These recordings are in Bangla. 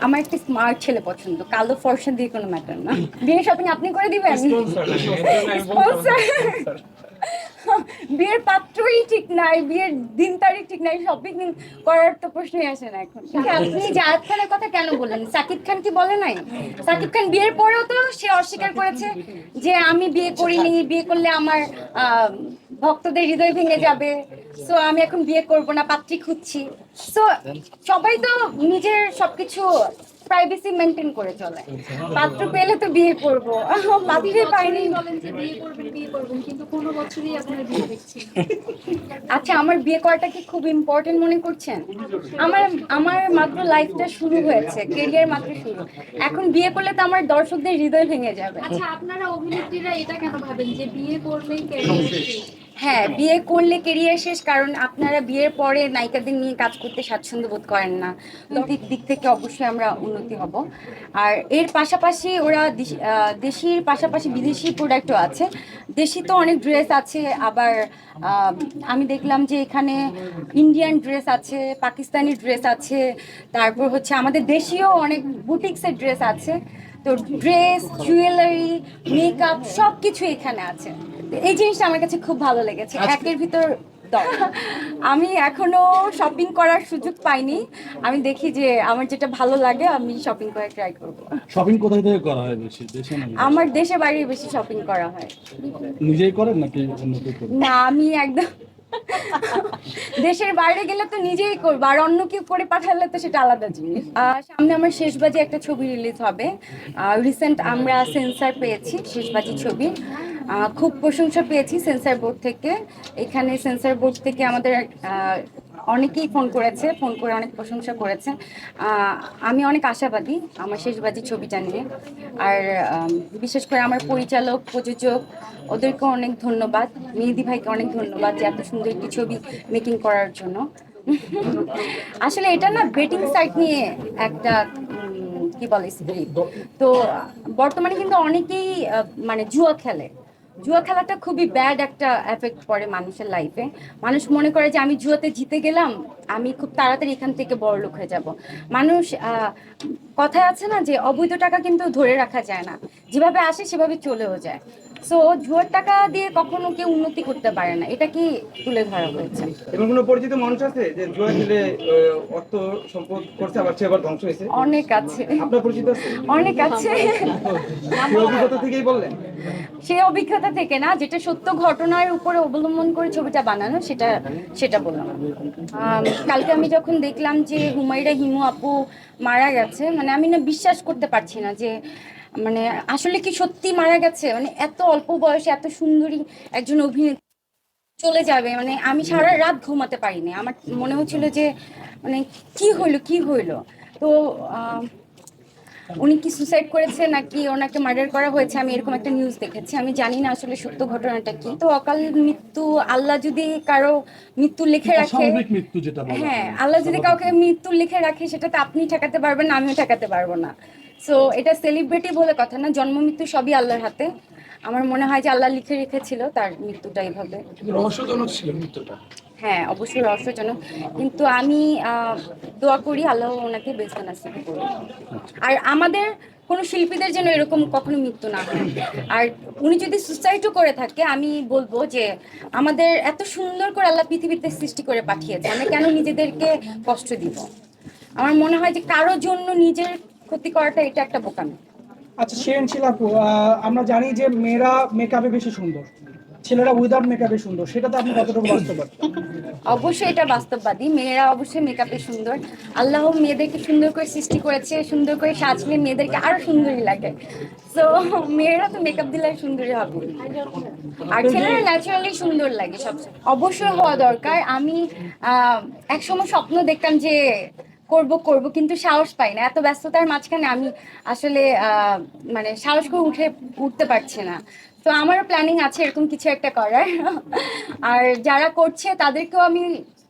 আমার একটা স্মার্ট ছেলে পছন্দ। কালো ফর্সা দিয়ে কোনো ম্যাটার না। বিয়ে শপিং আপনি করে দিবেন? বিয়ের পাত্রই ঠিক নাই বিয়ের দিন তারিখ ঠিক নাই শপিং করার তো প্রশ্নই আসে না এখন। আচ্ছা, আপনি জাহেদ খানের কথা কেন বললেন? সাকিব খান কি বলে নাই? সাকিব খান বিয়ের পরেও তো সে অস্বীকার করেছে যে আমি বিয়ে করিনি বিয়ে করলে আমার আহ, ভক্তদের হৃদয় ভেঙে যাবে। সো আমি এখন বিয়ে করব না পাত্রী খুঁজছি। সো সবাই তো নিজের সবকিছু প্রাইভেসি মেনটেন করে চলে। পাত্র পেলে তো বিয়ে করব। পাত্রই পাইনি। বলেন যে বিয়ে করবেন বিয়ে করবেন কিন্তু কোনো বছরই আপনার বিয়ে দেখছি আচ্ছা আমার বিয়ে করাটা কি খুব ইম্পর্টেন্ট মনে করছেন? আমার আমার মাত্র লাইফটা শুরু হয়েছে কেরিয়ার মাত্র শুরু। এখন বিয়ে করলে তো আমার দর্শকদের হৃদয় ভেঙে যাবে। আচ্ছা আপনারা অভিনেত্রীরা এটা কেন ভাবেন যে বিয়ে করলেই ক্যারিয়ার? হ্যাঁ বিয়ে করলে কেরিয়ার শেষ কারণ আপনারা বিয়ের পরে নায়িকাদের নিয়ে কাজ করতে স্বাচ্ছন্দ্য বোধ করেন না। তো দিক দিক থেকে অবশ্যই আমরা উন্নতি হব। আর এর পাশাপাশি ওরা দেশ- দেশির পাশাপাশি বিদেশি প্রোডাক্টও আছে। দেশি তো অনেক ড্রেস আছে আবার আমি দেখলাম যে এখানে ইন্ডিয়ান ড্রেস আছে পাকিস্তানি ড্রেস আছে তারপর হচ্ছে আমাদের দেশীয় অনেক বুটিক্সের ড্রেস আছে। তো ড্রেস জুয়েলারি মেকআপ সব কিছু এখানে আছে। এই জিনিসটা আমার কাছে খুব ভালো লেগেছে। একের ভিতর। আমি এখনও শপিং করার সুযোগ পাইনি। আমি দেখি যে আমার যেটা ভালো লাগে আমি শপিং করে ট্রাই করব। শপিং কোথায় থেকে করা হয় বেশি? দেশে না আমার দেশে বাইরে বেশি শপিং করা হয়। নিজেই করেন নাকি অন্য কেউ না আমি একদম দেশের বাইরে গেলে তো নিজেই করব আর অন্য কেউ করে পাঠালে তো সেটা আলাদা জিনিস। সামনে আমার শেষবাজি একটা ছবি রিলিজ হবে। রিসেন্ট আমরা সেন্সার পেয়েছি শেষবাজি ছবি। খুব প্রশংসা পেয়েছি সেন্সার বোর্ড থেকে। এখানে সেন্সার বোর্ড থেকে আমাদের অনেকেই ফোন করেছে, ফোন করে অনেক প্রশংসা করেছে। আমি অনেক আশাবাদী আমার শেষবাজি ছবিটা নিয়ে। আর বিশেষ করে আমার পরিচালক, প্রযোজক, ওদেরকে অনেক ধন্যবাদ। মেহেদি ভাইকে অনেক ধন্যবাদ যে এত সুন্দর একটি ছবি মেকিং করার জন্য। আসলে এটা না বেটিং সাইট নিয়ে একটা কি বলে তো, বর্তমানে কিন্তু অনেকেই মানে জুয়া খেলে। জুয়া খেলাটা খুবই ব্যাড একটা এফেক্ট পড়ে মানুষের লাইফে মানুষ মনে করে যে আমি জুয়াতে জিতে গেলাম, আমি খুব তাড়াতাড়ি এখান থেকে বড় লোক হয়ে যাব। মানুষ কথায় আছে না যে অবৈধ টাকা কিন্তু ধরে রাখা যায় না। যেভাবে আসে সেভাবে চলেও যায়। সো জুয়ার টাকা দিয়ে কখনো কেউ উন্নতি করতে পারে না। এটা কি তুলে ধরা হয়েছে? এমন কোনো পরিচিত মানুষ আছে যে জুয়া খেলে অর্থ সম্পদ করছে আবার সে আবার ধ্বংস হয়েছে? অনেক আছে। আপনার পরিচিত আছে? অনেক আছে। অভিজ্ঞতা থেকেই বললেন। সেই অভিজ্ঞতা থেকে না যেটা সত্য ঘটনার উপরে অবলম্বন করে ছবিটা বানানো সেটা সেটা বললাম। কালকে আমি যখন দেখলাম যে হুমায়রা হিমু আপু মারা গেছে মানে আমি না বিশ্বাস করতে পারছি না যে মানে আসলে কি সত্যি মারা গেছে? মানে এত অল্প বয়সে এত সুন্দরী একজন অভিনেত্রী চলে যাবে মানে আমি সারা রাত ঘুমাতে পারিনি। আমার মনে হচ্ছিল যে মানে কি হইল কি হইল? তো উনি কি সুসাইড করেছে নাকি ওনাকে মার্ডার করা হয়েছে আমি এরকম একটা নিউজ দেখেছি। আমি জানি না আসলে সত্য ঘটনাটা কি। তো অকাল মৃত্যু আল্লাহ যদি কারও মৃত্যু লিখে রাখে হ্যাঁ আল্লাহ যদি কাউকে মৃত্যু। লিখে রাখে সেটা তো আপনি ঠেকাতে পারবেন না আমিও ঠেকাতে পারব না। সো এটা সেলিব্রিটি বলে কথা না জন্ম মৃত্যু সবই আল্লাহর হাতে। আমার মনে হয় যে আল্লাহ লিখে রেখেছিল তার মৃত্যুটা এইভাবে রহস্যজনক ছিল মৃত্যুটা। হ্যাঁ অবশ্যই রহস্যজনক। কিন্তু আমি দোয়া করি আল্লাহ ওনাকে নাসিব করুন আর আমাদের কোনো শিল্পীদের যেন এরকম কখনো মৃত্যু না হয়। আর উনি যদি সুসাইডও করে থাকে আমি বলব যে আমাদের এত সুন্দর করে আল্লাহ পৃথিবীতে সৃষ্টি করে পাঠিয়েছে। আমরা কেন নিজেদেরকে কষ্ট দিব? আমার মনে হয় যে কারোর জন্য নিজের ক্ষতি করাটা এটা একটা বোকামি। আচ্ছা সেনশীল আপু আমরা জানি যে মেয়েরা মেকআপে বেশি সুন্দর ছেলেরা উইদাউট মেকআপে সুন্দর সেটাতে আপনি কতটুকু বাস্তববাদী? অবশ্যই এটা বাস্তববাদী মেয়েরা অবশ্যই মেকআপে সুন্দর। আল্লাহ মেয়েদেরকে সুন্দর করে সৃষ্টি করেছে সুন্দর করে সাজলে মেয়েদেরকে আরও সুন্দরই লাগে। তো মেয়েরা তো মেকআপ দিলে সুন্দরই হবে। আর ছেলেরা ন্যাচারালি সুন্দর লাগে সবসময়। অবশ্যই হওয়া দরকার। আমি আহ, একসময় স্বপ্ন দেখতাম যে করব করব, কিন্তু সাহস পাই না। এত ব্যস্ততার মাঝখানে আমি আসলে মানে সাহস করে উঠে, উঠতে পারছি না। তো আমারও প্ল্যানিং আছে এরকম কিছু একটা করার। আর যারা করছে, তাদেরকেও আমি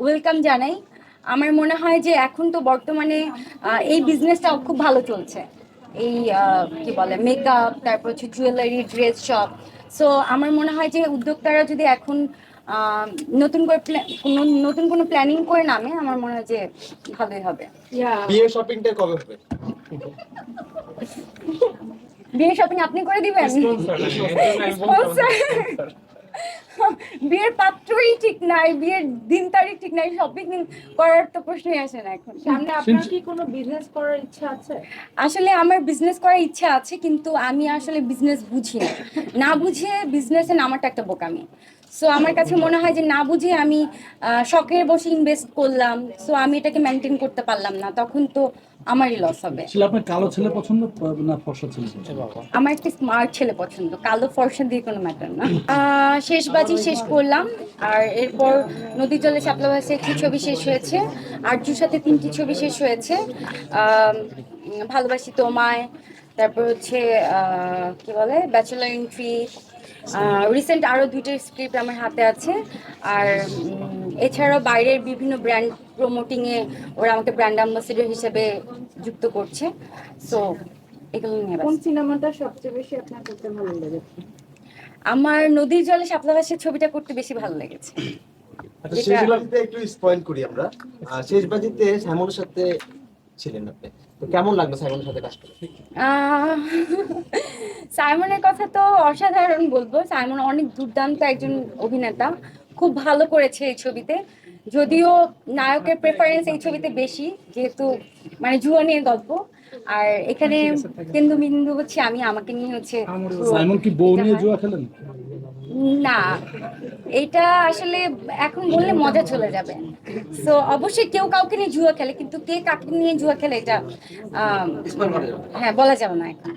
ওয়েলকাম জানাই। আমার মনে হয় যে এখন তো বর্তমানে এই বিজনেসটা খুব ভালো চলছে। এই কি বলে মেকআপ তারপর হচ্ছে জুয়েলারি ড্রেস শপ সো আমার মনে হয় যে উদ্যোক্তারা যদি এখন নতুন করে নতুন কোনো প্ল্যানিং করে নামে আমার মনে হয় যে ভালোই হবে। বিয়ে শপিংটা কবে হবে? বিয়ের শপিং আপনি করে দিবেন? বিয়ের পাত্রই ঠিক নাই বিয়ের দিন তারিখ ঠিক নাই শপিং করার তো প্রশ্নই আসে না এখন। সামনে আপনার কি কোনো বিজনেস করার ইচ্ছা আছে? আসলে আমার বিজনেস করার ইচ্ছা আছে কিন্তু আমি আসলে বিজনেস বুঝি না। না বুঝে বিজনেসে নামাটা একটা বোকামি। সো আমার কাছে মনে হয় যে না বুঝে আমি আহ, শখের বসে ইনভেস্ট করলাম। সো আমি এটাকে মেনটেন করতে পারলাম না। তখন তো আমারই লস হবে। ছিল আপনার কালো ছেলে পছন্দ না ফর্সা ছেলে পছন্দ? আমার একটা স্মার্ট ছেলে পছন্দ। কালো ফর্সা দিয়ে কোনো ম্যাটার না। আহ, শেষ বাজি শেষ করলাম। আর এরপর নদী জলে শাপলা ভাসে একটি ছবি শেষ হয়েছে। আরজুর সাথে তিনটি ছবি শেষ হয়েছে। ভালোবাসি তোমায়। তারপর হচ্ছে আহ, কি বলে? ব্যাচেলার এন্ট্রি রিসেন্ট আরও দুইটা স্ক্রিপ্ট আমার হাতে আছে। আর এছাড়াও বাইরের বিভিন্ন ব্র্যান্ড প্রমোটিংয়ে ওরা আমাকে ব্র্যান্ড অ্যাম্বাসেডর হিসেবে যুক্ত করছে। সো এগুলো নিয়ে কোন সিনেমাটা সবচেয়ে বেশি আপনার করতে ভালো লেগেছে? আমার নদীর জলে শাপলা ভাসের ছবিটা করতে বেশি ভালো লেগেছে। আচ্ছা, শেষ বাজিতে একটু স্পয়েন্ট করি আমরা। শেষ বাজিতে সাইমনের সাথে ছিলেন আপনি। তো কেমন লাগল সাইমনের সাথে কাজ করে? আহ, সাইমনের কথা তো অসাধারণ বলব। সাইমন অনেক দুর্দান্ত একজন অভিনেতা। খুব ভালো করেছে এই ছবিতে। যদিও নায়কের প্রেফারেন্স এই ছবিতে বেশি যেহেতু মানে জুয়া নিয়ে গল্প। আর এখানে কেন্দ্র বিন্দু হচ্ছে আমি আমাকে নিয়ে হচ্ছে সাইমন কি বউ নিয়ে জুয়া খেলেন? না। এটা আসলে এখন বললে মজা চলে যাবে। তো অবশ্যই কেউ কাউকে নিয়ে জুয়া খেলে কিন্তু কে কাকে নিয়ে জুয়া খেলে এটা হ্যাঁ বলা যাবে না এখন।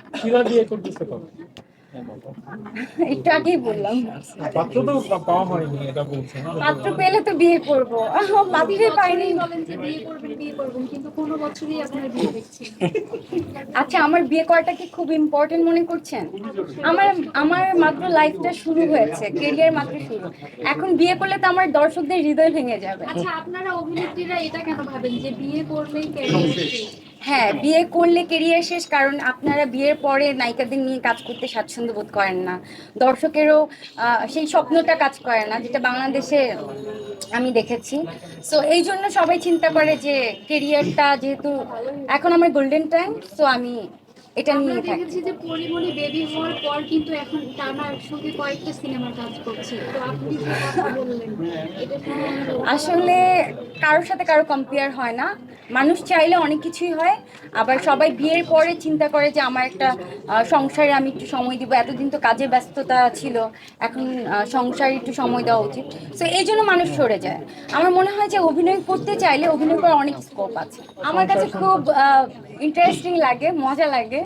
কবে একটু আগেই বললাম। পাত্র তো পাওয়া হয়নি এটা বলছে না। পাত্র পেলে তো বিয়ে করব। পাত্রই পাইনি বলেন যে বিয়ে করবেন বিয়ে করবেন কিন্তু কোনো বছরই আপনার বিয়ে দেখছি আচ্ছা আমার বিয়ে করাটা কি খুব ইম্পর্টেন্ট মনে করছেন? আমার আমার মাত্র লাইফটা শুরু হয়েছে কেরিয়ার মাত্র শুরু। এখন বিয়ে করলে তো আমার দর্শকদের হৃদয় ভেঙে যাবে। আচ্ছা আপনারা অভিনেত্রীরা এটা কেন ভাবেন যে বিয়ে করলেই ক্যারিয়ার হ্যাঁ বিয়ে করলে কেরিয়ার শেষ কারণ আপনারা বিয়ের পরে নায়িকাদের নিয়ে কাজ করতে স্বাচ্ছন্দ্য বোধ করেন না। দর্শকেরও সেই স্বপ্নটা কাজ করে না যেটা বাংলাদেশে আমি দেখেছি। সো এই জন্য সবাই চিন্তা করে যে কেরিয়ারটা যেহেতু এখন আমার গোল্ডেন টাইম সো আমি এটা নিয়ে থাকি। যে পরিমণি বেবি হওয়ার পর কিন্তু এখন টানা একসঙ্গে কয়েকটা সিনেমা কাজ করছে। তো আপনি কথা বললেন? এটা শুনে আমার আসলে কারোর সাথে কারও কম্পেয়ার হয় না। মানুষ চাইলে অনেক কিছুই হয়। আবার সবাই বিয়ের পরে চিন্তা করে যে আমার একটা সংসারে আমি একটু সময় দিব। এতদিন তো কাজের ব্যস্ততা ছিল। এখন সংসারে একটু সময় দেওয়া উচিত। সো এই জন্য মানুষ সরে যায়। আমার মনে হয় যে অভিনয় করতে চাইলে অভিনয় করার অনেক স্কোপ আছে। আমার কাছে খুব ইন্টারেস্টিং লাগে মজা লাগে।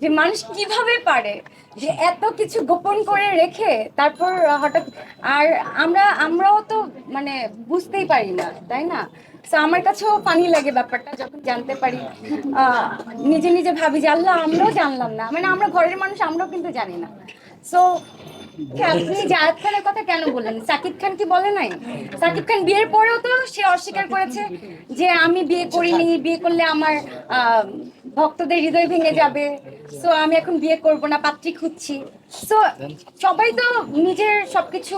যে মানুষ কীভাবে পারে? যে এত কিছু গোপন করে রেখে তারপর হঠাৎ আর আমরা, আমরাও তো মানে বুঝতেই পারি না, তাই না? আমার কাছেও পানি লাগে ব্যাপারটা যখন জানতে পারি। নিজে নিজে ভাবি যে, আল্লাহ, আমরাও জানলাম না। মানে আমরা ঘরের মানুষ, আমরাও কিন্তু জানি না। সো আপনি জায়েদ খানের কথা কেন বললেন? সাকিব খান কি বলে নাই? সাকিব খান বিয়ের পরেও তো সে অস্বীকার করেছে যে, আমি বিয়ে করিনি, বিয়ে করলে আমার ভক্তদের হৃদয় ভেঙে যাবে। সো আমি এখন বিয়ে করব না পাত্রী খুঁজছি। সো সবাই তো নিজের সবকিছু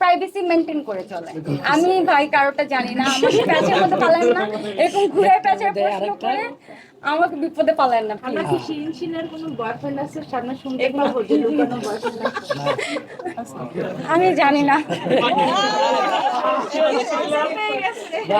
প্রাইভেসি মেনটেন করে চলে। আমি ভাই কারোটা জানি না আমাকে প্যাচের মধ্যে পালেন না। এরকম ঘুরে প্যাচের প্রশ্ন করে আমাকে বিপদে পালেন না আমরা please। কি শিরিন শিলার কোনো বয়ফ্রেন্ড আছে? সামনে শুনতে পাবো যে লুকানো বয়ফ্রেন্ড আমি জানি না।